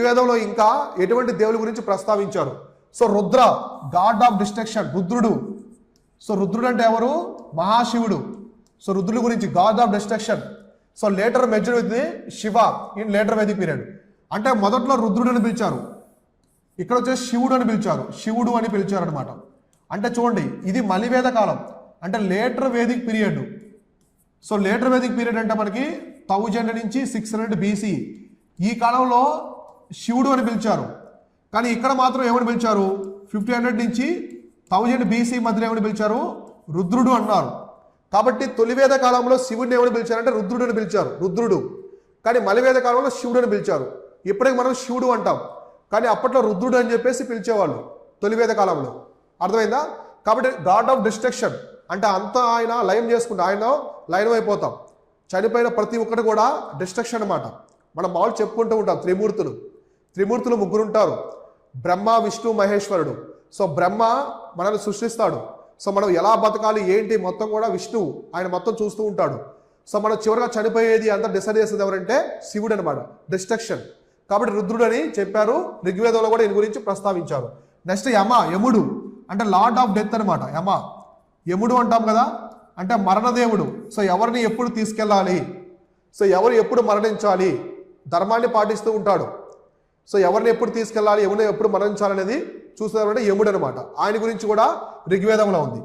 ఋగ్వేదంలో ఇంకా ఎటువంటి దేవుడి గురించి ప్రస్తావించారు? So Rudra god of destruction Rudrudu. So రుద్రుడు అంటే ఎవరు? మహాశివుడు. సో రుద్రుడి గురించి god of destruction so later merged with Shiva in later Vedic period అంటే మొదట్లో రుద్రుడు అని పిలిచారు. ఇక్కడ వచ్చేసి శివుడు అని పిలిచారు. శివుడు అని పిలిచారు అనమాట అంటే చూడండి ఇది మలివేద కాలం. అంటే later Vedic period so later Vedic period అంటే మనకి థౌజండ్ నుంచి సిక్స్ హండ్రెడ్ బీసీ ఈ కాలంలో శివుడు అని పిలిచారు. కానీ ఇక్కడ మాత్రం ఏమని పిలిచారు? ఫిఫ్టీ హండ్రెడ్ నుంచి థౌజండ్ బీసీ మధ్యలో ఏమని పిలిచారు? రుద్రుడు అన్నారు. కాబట్టి తొలివేద కాలంలో శివుడిని ఏమని పిలిచారంటే రుద్రుడు అని పిలిచారు. రుద్రుడు. కానీ మలివేద కాలంలో శివుడు అని పిలిచారు. ఇప్పటికి మనం శివుడు అంటాం. కానీ అప్పట్లో రుద్రుడు అని చెప్పేసి పిలిచేవాళ్ళు తొలివేద కాలంలో. అర్థమైందా? కాబట్టి గాడ్ ఆఫ్ డిస్ట్రక్షన్. అంటే అంతా ఆయన లయం చేసుకుంటే ఆయన లయం అయిపోతాం చనిపోయిన ప్రతి ఒక్కటి కూడా డిస్ట్రక్షన్ అనమాట మనం మామూలు చెప్పుకుంటూ ఉంటాం త్రిమూర్తులు. త్రిమూర్తులు ముగ్గురుంటారు. బ్రహ్మ విష్ణు మహేశ్వరుడు. సో బ్రహ్మ మనల్ని సృష్టిస్తాడు. సో మనం ఎలా బతకాలి ఏంటి మొత్తం కూడా విష్ణు ఆయన మొత్తం చూస్తూ ఉంటాడు. సో మనం చివరిగా చనిపోయేది అంతా డిసైడ్ చేసేది ఎవరంటే శివుడు అనమాట డిస్ట్రక్షన్. కాబట్టి రుద్రుడు అని చెప్పారు ఋగ్వేదంలో కూడా దీని గురించి ప్రస్తావించారు. నెక్స్ట్ యమ యముడు. అంటే లార్డ్ ఆఫ్ డెత్ అనమాట యమ. యముడు అంటాం కదా అంటే మరణదేవుడు. సో ఎవరిని ఎప్పుడు తీసుకెళ్ళాలి? సో ఎవరు ఎప్పుడు మరణించాలి? ధర్మాన్ని పాటిస్తూ ఉంటాడు. సో ఎవరిని ఎప్పుడు తీసుకెళ్ళాలి ఎవరిని ఎప్పుడు మరణించాలనేది చూస్తున్నారంటే యముడు అనమాట ఆయన గురించి కూడా ఋగ్వేదంలో ఉంది.